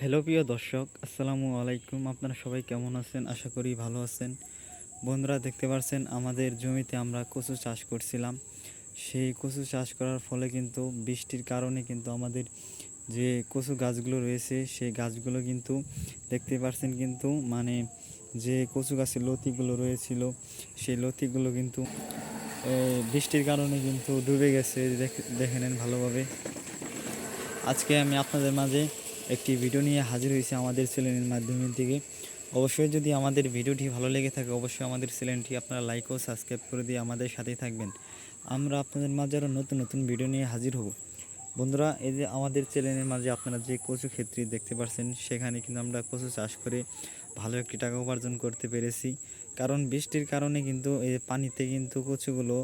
Hello প্রিয় দর্শক, আসসালামু আলাইকুম। আপনারা সবাই কেমন আছেন? আশা করি ভালো আছেন। বন্ধুরা, দেখতে পাচ্ছেন আমাদের জমিতে আমরা কচু চাষ করছিলাম। সেই কচু চাষ করার ফলে কিন্তু বৃষ্টির কারণে কিন্তু আমাদের যে কচু গাছগুলো রয়েছে, সেই গাছগুলো কিন্তু দেখতে পাচ্ছেন কিন্তু মানে যে কচু গাছের লতিগুলো রয়েছিল, সেই লতিগুলো কিন্তু বৃষ্টির কারণে কিন্তু ডুবে গেছে। দেখে নেন ভালোভাবে। আজকে আমি আপনাদের মাঝে একটি ভিডিও নিয়ে হাজির হয়েছে আমাদের চ্যানেলের মাধ্যমে থেকে। অবশ্যই যদি আমাদের ভিডিওটি ভালো লেগে থাকে, অবশ্যই আমাদের চ্যানেলটি আপনারা লাইক ও সাবস্ক্রাইব করে দিয়ে আমাদের সাথেই থাকবেন। আমরা আপনাদের মাঝে আরও নতুন নতুন ভিডিও নিয়ে হাজির হব। বন্ধুরা, এই যে আমাদের চ্যানেলের মাঝে আপনারা যে কচু ক্ষেত্রে দেখতে পাচ্ছেন সেখানে কিন্তু আমরা কচু চাষ করে ভালো একটি টাকা উপার্জন করতে পেরেছি। কারণ বৃষ্টির কারণে কিন্তু এই পানিতে কিন্তু কচুগুলো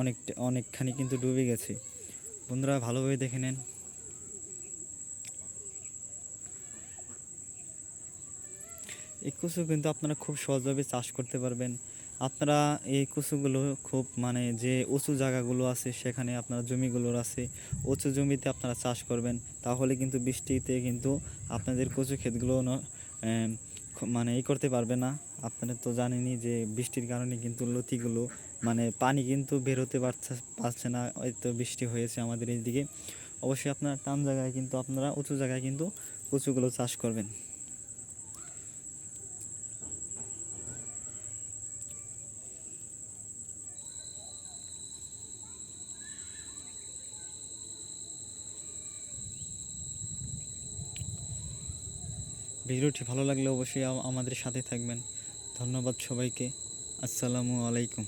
অনেক অনেকখানি কিন্তু ডুবে গেছে। বন্ধুরা, ভালোভাবে দেখে নেন। এই কচু কিন্তু আপনারা খুব সহজভাবে চাষ করতে পারবেন। আপনারা এই কচুগুলো খুব মানে যে উঁচু জায়গাগুলো আছে, সেখানে আপনার জমিগুলোর আছে, উঁচু জমিতে আপনারা চাষ করবেন। তাহলে কিন্তু বৃষ্টিতে কিন্তু আপনাদের কচু ক্ষেতগুলো মানে ই করতে পারবে না। আপনারা তো জানেনই যে বৃষ্টির কারণে কিন্তু লতিগুলো মানে পানি কিন্তু বেরোতে পারছে পারছে না। হয়তো বৃষ্টি হয়েছে আমাদের এইদিকে। অবশ্যই আপনার টান জায়গায় কিন্তু আপনারা উঁচু জায়গায় কিন্তু কচুগুলো চাষ করবেন। ভিডিওটি ভালো লাগলে অবশ্যই আমাদের সাথে থাকবেন। ধন্যবাদ সবাইকে। আসসালামু আলাইকুম।